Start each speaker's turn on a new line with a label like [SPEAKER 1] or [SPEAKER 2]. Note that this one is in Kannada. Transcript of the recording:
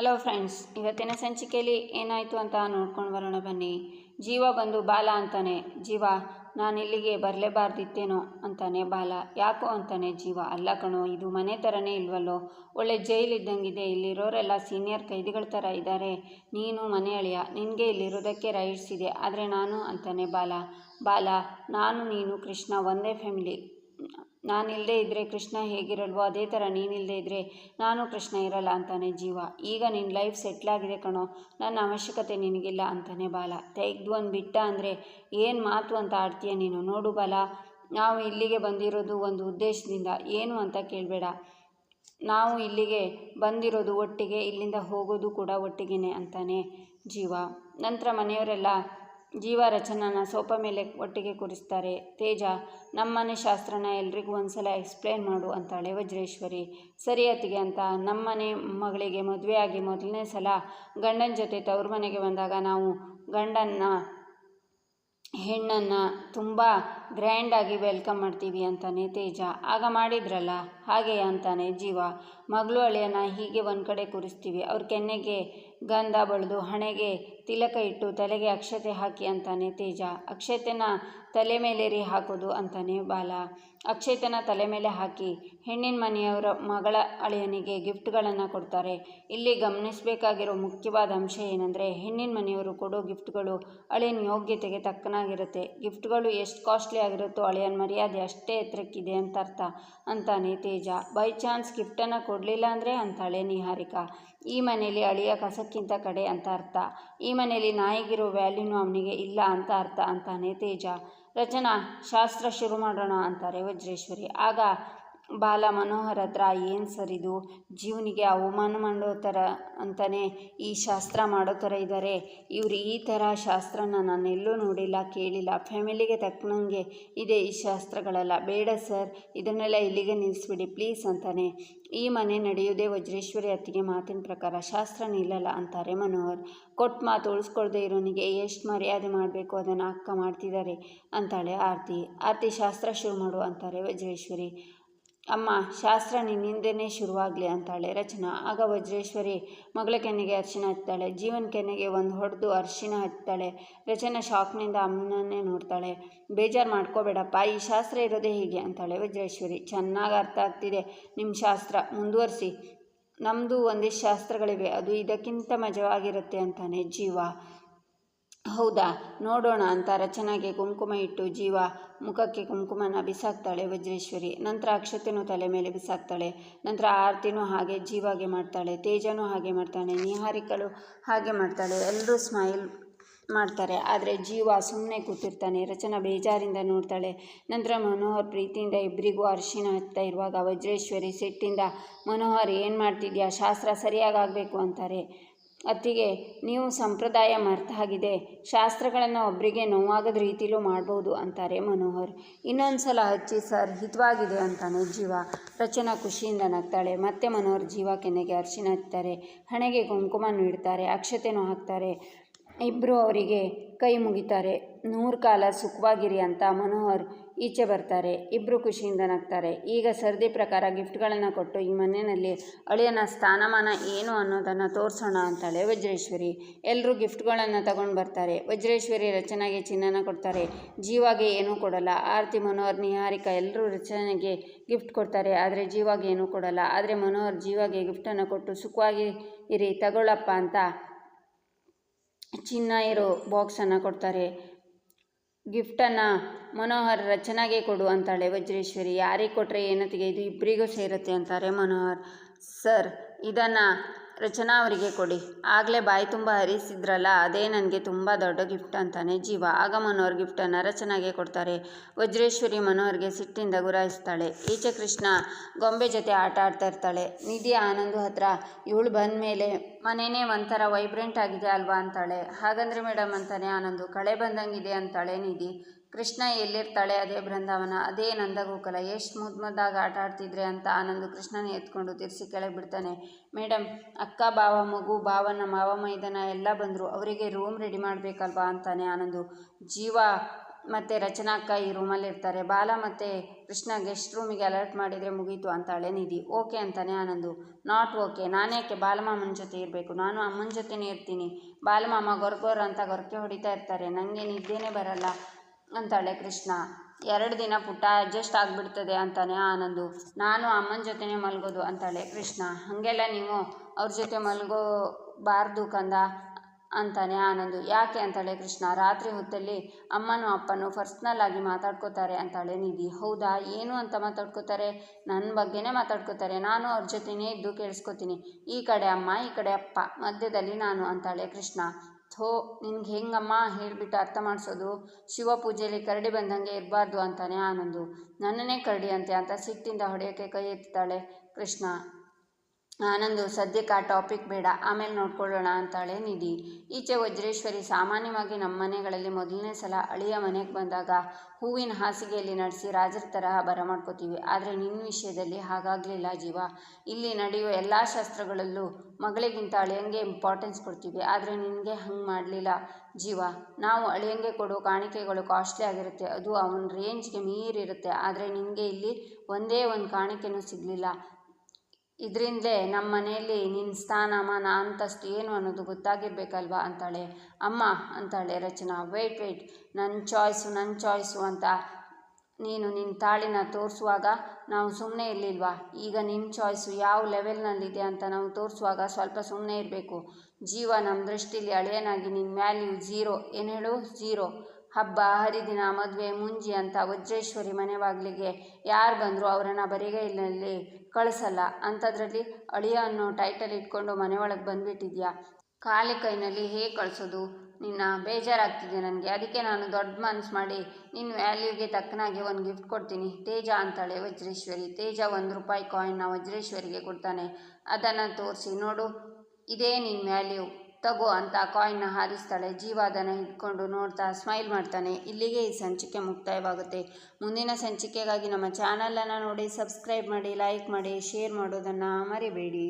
[SPEAKER 1] ಹಲೋ ಫ್ರೆಂಡ್ಸ್ ಇವತ್ತಿನ ಸಂಚಿಕೆಯಲ್ಲಿ ಏನಾಯಿತು ಅಂತ ನೋಡ್ಕೊಂಡು ಬರೋಣ ಬನ್ನಿ. ಜೀವ ಬಂದು ಬಾಲ ಅಂತಾನೆ. ಜೀವ ನಾನು ಇಲ್ಲಿಗೆ ಬರಲೇಬಾರ್ದಿತ್ತೇನೋ ಅಂತಾನೆ ಬಾಲ. ಯಾಕೋ ಅಂತಾನೆ ಜೀವ. ಅಲ್ಲ ಕಣೋ, ಇದು ಮನೆ ಥರನೇ ಇಲ್ವಲ್ಲೋ? ಒಳ್ಳೆ ಜೈಲ್ ಇದ್ದಂಗಿದೆ. ಇಲ್ಲಿರೋರೆಲ್ಲ ಸೀನಿಯರ್ ಕೈದಿಗಳ ಥರ ಇದ್ದಾರೆ. ನೀನು ಮನೆ ಅಳಿಯ. ನಿನಗೆ ಇಲ್ಲಿರೋದಕ್ಕೆ ರೈಟ್ಸ್ ಇದೆ. ಆದರೆ ನಾನು ಅಂತಾನೆ ಬಾಲ. ಬಾಲ, ನಾನು, ನೀನು ಕೃಷ್ಣ, ಒಂದೇ ಫ್ಯಾಮಿಲಿ ನಾನಿಲ್ಲದೆ ಇದ್ದರೆ ಕೃಷ್ಣ ಹೇಗಿರಲ್ವೋ ಅದೇ ಥರ ನೀನಿಲ್ಲದೆ ಇದ್ದರೆ ನಾನು ಕೃಷ್ಣ ಇರಲ್ಲ ಅಂತಾನೆ ಜೀವ. ಈಗ ನಿನ್ನ ಲೈಫ್ ಸೆಟ್ಲಾಗಿದೆ ಕಣೋ. ನನ್ನ ಅವಶ್ಯಕತೆ ನಿನಗಿಲ್ಲ ಅಂತಾನೆ ಬಾಲ. ತೆಗ್ದು ಒಂದು ಬಿಟ್ಟ ಅಂದರೆ ಏನು ಮಾತು ಅಂತ ಆಡ್ತೀಯ ನೀನು? ನೋಡು ಬಾಲ. ನಾವು ಇಲ್ಲಿಗೆ ಬಂದಿರೋದು ಒಂದು ಉದ್ದೇಶದಿಂದ. ಏನು ಅಂತ ಕೇಳಬೇಡ. ನಾವು ಇಲ್ಲಿಗೆ ಬಂದಿರೋದು ಒಟ್ಟಿಗೆ, ಇಲ್ಲಿಂದ ಹೋಗೋದು ಕೂಡ ಒಟ್ಟಿಗೆನೆ ಅಂತಾನೆ ಜೀವ. ನಂತರ ಮನೆಯವರೆಲ್ಲ ಜೀವ ಸೋಪ ಮೇಲೆ ಒಟ್ಟಿಗೆ ಕೂರಿಸ್ತಾರೆ. ತೇಜ, ನಮ್ಮನೆ ಶಾಸ್ತ್ರನ ಎಲ್ರಿಗೂ ಒಂದ್ಸಲ ಎಕ್ಸ್ಪ್ಲೇನ್ ಮಾಡು ಅಂತಾಳೆ ವಜ್ರೇಶ್ವರಿ. ಸರಿ ಅತ್ತಿಗೆ ಅಂತ ನಮ್ಮನೆ ಮಗಳಿಗೆ ಮದುವೆಯಾಗಿ ಮೊದಲನೇ ಸಲ ಗಂಡನ ಜೊತೆ ತವ್ರ ಮನೆಗೆ ಬಂದಾಗ ನಾವು ಗಂಡನ್ನ, ಹೆಣ್ಣನ್ನು ತುಂಬ ಗ್ರ್ಯಾಂಡಾಗಿ ವೆಲ್ಕಮ್ ಮಾಡ್ತೀವಿ ಅಂತಾನೆ ತೇಜ. ಆಗ ಮಾಡಿದ್ರಲ್ಲ? ಹಾಗೆ ಅಂತಾನೆ ಜೀವ. ಮಗಳು ಅಳಿಯನ ಹೀಗೆ ಒಂದು ಕಡೆ ಕೂರಿಸ್ತೀವಿ. ಅವ್ರ ಕೆನ್ನೆಗೆ ಗಂಧ ಬಳಿದು ಹಣೆಗೆ ತಿಲಕ ಇಟ್ಟು ತಲೆಗೆ ಅಕ್ಷತೆ ಹಾಕಿ ಅಂತಾನೆ ತೇಜ. ಅಕ್ಷತೆನ ತಲೆ ಮೇಲೇರಿ ಹಾಕೋದು ಅಂತಾನೆ ಬಾಲ. ಅಕ್ಷತೆನ ತಲೆ ಮೇಲೆ ಹಾಕಿ ಹೆಣ್ಣಿನ ಮನೆಯವರ ಮಗಳ ಅಳಿಯನಿಗೆ ಗಿಫ್ಟ್ಗಳನ್ನು ಕೊಡ್ತಾರೆ. ಇಲ್ಲಿ ಗಮನಿಸಬೇಕಾಗಿರೋ ಮುಖ್ಯವಾದ ಅಂಶ ಏನಂದರೆ ಹೆಣ್ಣಿನ ಮನೆಯವರು ಕೊಡೋ ಗಿಫ್ಟ್ಗಳು ಅಳಿಯನ ಯೋಗ್ಯತೆಗೆ ತಕ್ಕನಾಗಿರುತ್ತೆ. ಗಿಫ್ಟ್ಗಳು ಎಷ್ಟು ಕಾಸ್ಟ್ಲಿ ಆಗಿರುತ್ತೋ ಅಳಿಯನ ಮರ್ಯಾದೆ ಅಷ್ಟೇ ಎತ್ತರಕ್ಕಿದೆ ಅಂತ ಅರ್ಥ ಅಂತಾನೆ ತೇಜ. ಬೈ ಚಾನ್ಸ್ ಗಿಫ್ಟನ್ನು ಕೊಡಲಿಲ್ಲ ಅಂದರೆ ಅಂತಾಳೆ ನಿಹಾರಿಕಾ. ಈ ಮನೆಯಲ್ಲಿ ಅಳಿಯ ಕಸಕ್ಕಿಂತ ಕಡೆ ಅಂತ ಅರ್ಥ. ಈ ಮನೆಯಲ್ಲಿ ನಾಯಿಗಿರೋ ವ್ಯಾಲ್ಯೂನು ಅವನಿಗೆ ಇಲ್ಲ ಅಂತ ಅರ್ಥ ಅಂತಾನೆ ತೇಜ. ರಚನಾ ಶಾಸ್ತ್ರ ಶುರು ಮಾಡೋಣ ಅಂತಾರೆ ವಜ್ರೇಶ್ವರಿ. ಆಗ ಬಾಲ ಮನೋಹರ ಹತ್ರ ಏನು ಸರ್ ಇದು? ಜೀವನಿಗೆ ಅವಮಾನ ಮಾಡೋ ಥರ ಅಂತಲೇ ಈ ಶಾಸ್ತ್ರ ಮಾಡೋ ಥರ ಇದ್ದಾರೆ ಇವರು ಈ ಥರ ಶಾಸ್ತ್ರನ ಎಲ್ಲೂ ನೋಡಿಲ್ಲ, ಕೇಳಿಲ್ಲ. ಫ್ಯಾಮಿಲಿಗೆ ತಕ್ಕನಂಗೆ ಇದೆ ಈ ಶಾಸ್ತ್ರಗಳೆಲ್ಲ. ಬೇಡ ಸರ್, ಇದನ್ನೆಲ್ಲ ಇಲ್ಲಿಗೆ ನಿಲ್ಲಿಸ್ಬಿಡಿ ಪ್ಲೀಸ್ ಅಂತಾನೆ. ಈ ಮನೆ ನಡೆಯೋದೇ ವಜ್ರೇಶ್ವರಿ ಅತ್ತಿಗೆ ಮಾತಿನ ಪ್ರಕಾರ. ಶಾಸ್ತ್ರ ನಿಲ್ಲಲ್ಲ ಅಂತಾರೆ ಮನೋಹರ್. ಕೊಟ್ಟು ಮಾತು ಉಳಿಸ್ಕೊಳ್ದೆ ಇರೋನಿಗೆ ಎಷ್ಟು ಮರ್ಯಾದೆ ಮಾಡಬೇಕು ಅದನ್ನು ಅಕ್ಕ ಮಾಡ್ತಿದ್ದಾರೆ ಅಂತಾಳೆ ಆರತಿ. ಆರತಿ, ಶಾಸ್ತ್ರ ಶುರು ಮಾಡು ಅಂತಾರೆ ವಜ್ರೇಶ್ವರಿ. ಅಮ್ಮ, ಶಾಸ್ತ್ರ ನಿನ್ನಿಂದನೇ ಶುರುವಾಗಲಿ ಅಂತಾಳೆ ರಚನಾ. ಆಗ ವಜ್ರೇಶ್ವರಿ ಮಗಳ ಕೆನ್ನೆಗೆ ಅರ್ಶಿನ ಹಚ್ತಾಳೆ. ಜೀವನ ಕೆನ್ನೆಗೆ ಒಂದು ಹೊಡೆದು ಅರ್ಶಿನ ಹಚ್ತಾಳೆ. ರಚನಾ ಶಾಕ್ನಿಂದ ಅಮ್ಮನನ್ನೇ ನೋಡ್ತಾಳೆ. ಬೇಜಾರು ಮಾಡ್ಕೋಬೇಡಪ್ಪ, ಈ ಶಾಸ್ತ್ರ ಇರೋದೇ ಹೀಗೆ ಅಂತಾಳೆ ವಜ್ರೇಶ್ವರಿ. ಚೆನ್ನಾಗಿ ಅರ್ಥ ಆಗ್ತಿದೆ ನಿಮ್ಮ ಶಾಸ್ತ್ರ. ಮುಂದುವರಿಸಿ. ನಮ್ಮದು ಒಂದಿಷ್ಟು ಶಾಸ್ತ್ರಗಳಿವೆ. ಅದು ಇದಕ್ಕಿಂತ ಮಜವಾಗಿರುತ್ತೆ ಅಂತಾನೆ ಜೀವ. ಹೌದಾ? ನೋಡೋಣ ಅಂತ ರಚನಾಗೆ ಕುಂಕುಮ ಇಟ್ಟು ಜೀವ ಮುಖಕ್ಕೆ ಕುಂಕುಮನ ಬಿಸಾಕ್ತಾಳೆ ವಜ್ರೇಶ್ವರಿ. ನಂತರ ಅಕ್ಷತೆನೂ ತಲೆ ಮೇಲೆ ಬಿಸಾಕ್ತಾಳೆ. ನಂತರ ಆರತಿನೂ ಹಾಗೆ ಜೀವಾಗೆ ಮಾಡ್ತಾಳೆ. ತೇಜನೂ ಹಾಗೆ ಮಾಡ್ತಾಳೆ. ನಿಹಾರಿಕಳು ಹಾಗೆ ಮಾಡ್ತಾಳೆ. ಎಲ್ಲರೂ ಸ್ಮೈಲ್ ಮಾಡ್ತಾರೆ. ಆದರೆ ಜೀವ ಸುಮ್ಮನೆ ಕೂತಿರ್ತಾನೆ. ರಚನಾ ಬೇಜಾರಿಂದ ನೋಡ್ತಾಳೆ. ನಂತರ ಮನೋಹರ್ ಪ್ರೀತಿಯಿಂದ ಇಬ್ಬರಿಗೂ ಅರಿಶಿನ ಹತ್ತಾ ಇರುವಾಗ ವಜ್ರೇಶ್ವರಿ ಸಿಟ್ಟಿಂದ, ಮನೋಹರ್ ಏನು ಮಾಡ್ತಿದ್ಯಾ? ಶಾಸ್ತ್ರ ಸರಿಯಾಗಿ ಆಗಬೇಕು ಅಂತಾರೆ. ಅತ್ತಿಗೆ, ನೀವು ಸಂಪ್ರದಾಯ ಮರ್ತ ಆಗಿದೆ ಶಾಸ್ತ್ರಗಳನ್ನು ಒಬ್ಬರಿಗೆ ನೋವಾಗದ ರೀತಿಲೂ ಮಾಡ್ಬೋದು ಅಂತಾರೆ ಮನೋಹರ್. ಇನ್ನೊಂದು ಸಲ ಹಚ್ಚಿ ಸರ್, ಹಿತವಾಗಿದೆ ಅಂತಾನೆ ಜೀವ. ರಚನಾ ಖುಷಿಯಿಂದ ನಗ್ತಾಳೆ. ಮತ್ತೆ ಮನೋಹರ್ ಜೀವ ಕೆನೆಗೆ ಅರ್ಶಿನ ಹಚ್ತಾರೆ. ಹಣೆಗೆ ಕುಂಕುಮ ನೀಡ್ತಾರೆ. ಅಕ್ಷತೆನೂ ಹಾಕ್ತಾರೆ. ಇಬ್ಬರು ಅವರಿಗೆ ಕೈ ಮುಗಿತಾರೆ. ನೂರು ಕಾಲ ಸುಖವಾಗಿರಿ ಅಂತ ಮನೋಹರ್ ಈಚೆ ಬರ್ತಾರೆ ಇಬ್ಬರು ಖುಷಿಯಿಂದ ನಗ್ತಾರೆ. ಈಗ ಸರದಿ ಪ್ರಕಾರ ಗಿಫ್ಟ್ಗಳನ್ನು ಕೊಟ್ಟು ಈ ಮನೆಯಲ್ಲಿ ಅಳಿಯನ ಸ್ಥಾನಮಾನ ಏನು ಅನ್ನೋದನ್ನು ತೋರಿಸೋಣ ಅಂತಾಳೆ ವಜ್ರೇಶ್ವರಿ. ಎಲ್ಲರೂ ಗಿಫ್ಟ್ಗಳನ್ನು ತಗೊಂಡು ಬರ್ತಾರೆ. ವಜ್ರೇಶ್ವರಿ ರಚನೆಗೆ ಚಿನ್ನನ ಕೊಡ್ತಾರೆ. ಜೀವಾಗೆ ಏನೂ ಕೊಡಲ್ಲ. ಆರತಿ, ಮನೋಹರ್, ನಿಹಾರಿಕಾ ಎಲ್ಲರೂ ರಚನೆಗೆ ಗಿಫ್ಟ್ ಕೊಡ್ತಾರೆ. ಆದರೆ ಜೀವಾಗೆ ಏನೂ ಕೊಡಲ್ಲ. ಆದರೆ ಮನೋಹರ್ ಜೀವಾಗೆ ಗಿಫ್ಟನ್ನು ಕೊಟ್ಟು ಸುಖವಾಗಿ ಇರಿ ತಗೊಳ್ಳಪ್ಪ ಅಂತ ಚಿನ್ನ ಇರೋ ಬಾಕ್ಸನ್ನು ಕೊಡ್ತಾರೆ. ಗಿಫ್ಟನ್ನು ಮನೋಹರ್ ರಚನಾಗೆ ಕೊಡು ಅಂತಾಳೆ ವಜ್ರೇಶ್ವರಿ. ಯಾರಿಗೆ ಕೊಟ್ಟರೆ ಏನತ್ತಿಗೆ ಇದು ಇಬ್ಬರಿಗೂ ಸೇರುತ್ತೆ ಅಂತಾರೆ ಮನೋಹರ್. ಸರ್, ಇದನ್ನು ರಚನಾ ಅವರಿಗೆ ಕೊಡಿ. ಆಗಲೇ ಬಾಯಿ ತುಂಬ ಹರಿಸಿದ್ರಲ್ಲ, ಅದೇ ನನಗೆ ತುಂಬ ದೊಡ್ಡ ಗಿಫ್ಟ್ ಅಂತಾನೆ ಜೀವ. ಆಗ ಮನೋಹರ್ ಗಿಫ್ಟನ್ನು ರಚನಾಗೆ ಕೊಡ್ತಾರೆ. ವಜ್ರೇಶ್ವರಿ ಮನೋಹರ್ಗೆ ಸಿಟ್ಟಿಂದ ಗುರಾಯಿಸ್ತಾಳೆ. ಈಚೆ ಕೃಷ್ಣ ಗೊಂಬೆ ಜೊತೆ ಆಟ ಆಡ್ತಾ ಇರ್ತಾಳೆ. ನಿಧಿ ಆನಂದು ಹತ್ರ, ಇವಳು ಬಂದ ಮೇಲೆ ಮನೆಯೇ ಒಂಥರ ವೈಬ್ರೆಂಟ್ ಆಗಿದೆ ಅಲ್ವಾ? ಅಂತಾಳೆ. ಹಾಗಂದ್ರೆ ಮೇಡಮ್ ಅಂತಾನೆ ಆನಂದು, ಕಳೆ ಬಂದಂಗಿದೆ ಅಂತಾಳೆ ನಿಧಿ. ಕೃಷ್ಣ ಎಲ್ಲಿರ್ತಾಳೆ? ಅದೇ ಬೃಂದಾವನ, ಅದೇ ನಂದಗೋಕುಲ. ಎಷ್ಟು ಮುದ್ದು ಮುದ್ದಾಗಿ ಆಟ ಆಡ್ತಿದ್ರೆ ಅಂತ ಆನಂದು ಕೃಷ್ಣನ ಎತ್ಕೊಂಡು ತಿರ್ಸಿ ಕೆಳಗೆ ಬಿಡ್ತಾನೆ. ಮೇಡಮ್ ಅಕ್ಕ ಬಾವ ಮಗು ಬಾವನ ಮಾವ ಮೈದನ ಎಲ್ಲ ಬಂದರು. ಅವರಿಗೆ ರೂಮ್ ರೆಡಿ ಮಾಡಬೇಕಲ್ವಾ ಅಂತಾನೆ ಆನಂದು. ಜೀವ ಮತ್ತು ರಚನಾ ಅಕ್ಕ ಈ ರೂಮಲ್ಲಿ ಇರ್ತಾರೆ. ಬಾಲ ಮತ್ತು ಕೃಷ್ಣ ಗೆಸ್ಟ್ ರೂಮಿಗೆ ಅಲರ್ಟ್ ಮಾಡಿದರೆ ಮುಗೀತು ಅಂತಾಳೆ ನಿಧಿ. ಓಕೆ ಅಂತಾನೆ ಆನಂದು. ನಾಟ್ ಓಕೆ ನಾನೇಕೆ ಬಾಲಮಾಮನ ಜೊತೆ ಇರಬೇಕು? ನಾನು ಅಮ್ಮನ ಜೊತೆನೇ ಇರ್ತೀನಿ. ಬಾಲಮಾಮ ಗೊರ್ಗೊರ್ ಅಂತ ಗೊರಕೆ ಹೊಡಿತಾ ಇರ್ತಾರೆ. ನನಗೆ ನಿದ್ದೆನೇ ಬರಲ್ಲ. ಅಂತಾಳೆ ಕೃಷ್ಣ. ಎರಡು ದಿನ ಪುಟ್ಟ ಅಡ್ಜಸ್ಟ್ ಆಗಿಬಿಡ್ತದೆ ಅಂತಾನೆ ಆನಂದು. ನಾನು ಅಮ್ಮನ ಜೊತೆನೇ ಮಲಗೋದು ಅಂತಾಳೆ ಕೃಷ್ಣ. ಹಾಗೆಲ್ಲ ನೀವು ಅವ್ರ ಜೊತೆ ಮಲಗೋಬಾರ್ದು ಕಂದ ಅಂತಾನೆ ಆನಂದು. ಯಾಕೆ? ಅಂತಾಳೆ ಕೃಷ್ಣ. ರಾತ್ರಿ ಹೊತ್ತಲ್ಲಿ ಅಮ್ಮನೂ ಅಪ್ಪನೂ ಪರ್ಸ್ನಲ್ ಆಗಿ ಮಾತಾಡ್ಕೋತಾರೆ ಅಂತಾಳೆ ನಿಧಿ. ಹೌದಾ? ಏನು ಅಂತ ಮಾತಾಡ್ಕೋತಾರೆ? ನನ್ನ ಬಗ್ಗೆನೇ ಮಾತಾಡ್ಕೋತಾರೆ. ನಾನು ಅವ್ರ ಜೊತೆನೇ ಇದ್ದು ಕೇಳಿಸ್ಕೊತೀನಿ. ಈ ಕಡೆ ಅಮ್ಮ, ಈ ಕಡೆ ಅಪ್ಪ, ಮಧ್ಯದಲ್ಲಿ ನಾನು ಅಂತಾಳೆ ಕೃಷ್ಣ. ಥೋ, ನಿನ್ಗೆ ಹೆಂಗಮ್ಮ ಹೇಳಿಬಿಟ್ಟು ಅರ್ಥ ಮಾಡಿಸೋದು? ಶಿವ ಪೂಜೆಯಲ್ಲಿ ಕರಡಿ ಬಂದಂಗೆ ಇರಬಾರ್ದು ಅಂತಾನೆ ಆನಂದು. ನನ್ನನ್ನೇ ಕರಡಿ ಅಂತೆ ಅಂತ ಸಿಟ್ಟಿಂದ ಹೊಡೆಯೋಕ್ಕೆ ಕೈ ಎತ್ತಾಳೆ ಕೃಷ್ಣ. ಆನಂದು ಸದ್ಯಕ್ಕೆ ಆ ಟಾಪಿಕ್ ಬೇಡ, ಆಮೇಲೆ ನೋಡ್ಕೊಳ್ಳೋಣ ಅಂತಾಳೆ ನಿಧಿ. ಈಚೆ ವಜ್ರೇಶ್ವರಿ ಸಾಮಾನ್ಯವಾಗಿ ನಮ್ಮ ಮನೆಗಳಲ್ಲಿ ಮೊದಲನೇ ಸಲ ಅಳಿಯ ಮನೆಗೆ ಬಂದಾಗ ಹೂವಿನ ಹಾಸಿಗೆಯಲ್ಲಿ ನಡೆಸಿ ರಾಜರ ತರಹ ಬರಮಾಡ್ಕೋತೀವಿ ಆದರೆ ನಿನ್ನ ವಿಷಯದಲ್ಲಿ ಹಾಗಾಗಲಿಲ್ಲ ಜೀವ. ಇಲ್ಲಿ ನಡೆಯುವ ಎಲ್ಲ ಶಾಸ್ತ್ರಗಳಲ್ಲೂ ಮಗಳಿಗಿಂತ ಅಳಿಯಂಗೆ ಇಂಪಾರ್ಟೆನ್ಸ್ ಕೊಡ್ತೀವಿ. ಆದರೆ ನಿನಗೆ ಹಂಗೆ ಮಾಡಲಿಲ್ಲ ಜೀವ. ನಾವು ಅಳಿಯಂಗೆ ಕೊಡೋ ಕಾಣಿಕೆಗಳು ಕಾಸ್ಟ್ಲಿ ಆಗಿರುತ್ತೆ. ಅದು ಅವನ ರೇಂಜ್ಗೆ ಮೀರಿರುತ್ತೆ. ಆದರೆ ನಿನಗೆ ಇಲ್ಲಿ ಒಂದೇ ಒಂದು ಕಾಣಿಕೆನೂ ಸಿಗಲಿಲ್ಲ. ಇದರಿಂದಲೇ ನಮ್ಮ ಮನೆಯಲ್ಲಿ ನಿನ್ನ ಸ್ಥಾನಮಾನ ಅಂತಸ್ತು ಏನು ಅನ್ನೋದು ಗೊತ್ತಾಗಿರ್ಬೇಕಲ್ವಾ ಅಂತಾಳೆ. ಅಮ್ಮ ಅಂತಾಳೆ ರಚನಾ ವೆಯ್ಟ್ ವೆಯ್ಟ್ ನನ್ನ ಚಾಯ್ಸು ನನ್ನ ಚಾಯ್ಸು ಅಂತ ನೀನು ನಿನ್ನ ತಾಳಿನ ತೋರಿಸುವಾಗ ನಾವು ಸುಮ್ಮನೆ ಇರಲಿಲ್ವಾ? ಈಗ ನಿನ್ನ ಚಾಯ್ಸು ಯಾವ ಲೆವೆಲ್ನಲ್ಲಿದೆ ಅಂತ ನಾವು ತೋರಿಸುವಾಗ ಸ್ವಲ್ಪ ಸುಮ್ಮನೆ ಇರಬೇಕು. ಜೀವ ನಮ್ಮ ದೃಷ್ಟಿಲಿ ಅಳಿಯನಾಗಿ ನಿನ್ನ ವ್ಯಾಲ್ಯೂ ಝೀರೋ ಏನು ಹೇಳು? ಝೀರೋ ಹಬ್ಬ, ಹರಿದಿನ, ಮದುವೆ, ಮುಂಜಿ ಅಂತ ವಜ್ರೇಶ್ವರಿ ಮನೆ ಬಾಗಿಲಿಗೆ ಯಾರು ಬಂದರೂ ಅವರನ್ನು ಬರಿಗೈನಲ್ಲಿ ಕಳಿಸಲ್ಲ. ಅಂಥದ್ರಲ್ಲಿ ಅಳಿಯ ಅನ್ನೋ ಟೈಟಲ್ ಇಟ್ಕೊಂಡು ಮನೆ ಒಳಗೆ ಬಂದುಬಿಟ್ಟಿದ್ಯಾ? ಖಾಲಿ ಕೈನಲ್ಲಿ ಹೇಗೆ ಕಳಿಸೋದು? ನಿನ್ನ ಬೇಜಾರಾಗ್ತಿದೆ ನನಗೆ. ಅದಕ್ಕೆ ನಾನು ದೊಡ್ಡ ಮನ್ಸು ಮಾಡಿ ನಿನ್ನ ವ್ಯಾಲ್ಯೂಗೆ ತಕ್ಕನಾಗಿ ಒಂದು ಗಿಫ್ಟ್ ಕೊಡ್ತೀನಿ. ತೇಜ ಅಂತಾಳೆ ವಜ್ರೇಶ್ವರಿ. ತೇಜ ಒಂದು ರೂಪಾಯಿ ಕಾಯಿನ್ನ ವಜ್ರೇಶ್ವರಿಗೆ ಕೊಡ್ತಾನೆ. ಅದನ್ನು ತೋರಿಸಿ, ನೋಡು, ಇದೇ ನಿನ್ನ ವ್ಯಾಲ್ಯೂ. ತಗೋ ಅಂತ ಕಾಯಿನ್ನ ಹಾರಿಸ್ತಾಳೆ. ಜೀವ ಅದನ್ನು ಹಿಡ್ಕೊಂಡು ನೋಡ್ತಾ ಸ್ಮೈಲ್ ಮಾಡ್ತಾನೆ. ಇಲ್ಲಿಗೆ ಈ ಸಂಚಿಕೆ ಮುಕ್ತಾಯವಾಗುತ್ತೆ. ಮುಂದಿನ ಸಂಚಿಕೆಗಾಗಿ ನಮ್ಮ ಚಾನಲನ್ನು ನೋಡಿ ಸಬ್ಸ್ಕ್ರೈಬ್ ಮಾಡಿ ಲೈಕ್ ಮಾಡಿ ಶೇರ್ ಮಾಡೋದನ್ನು ಮರಿಬೇಡಿ.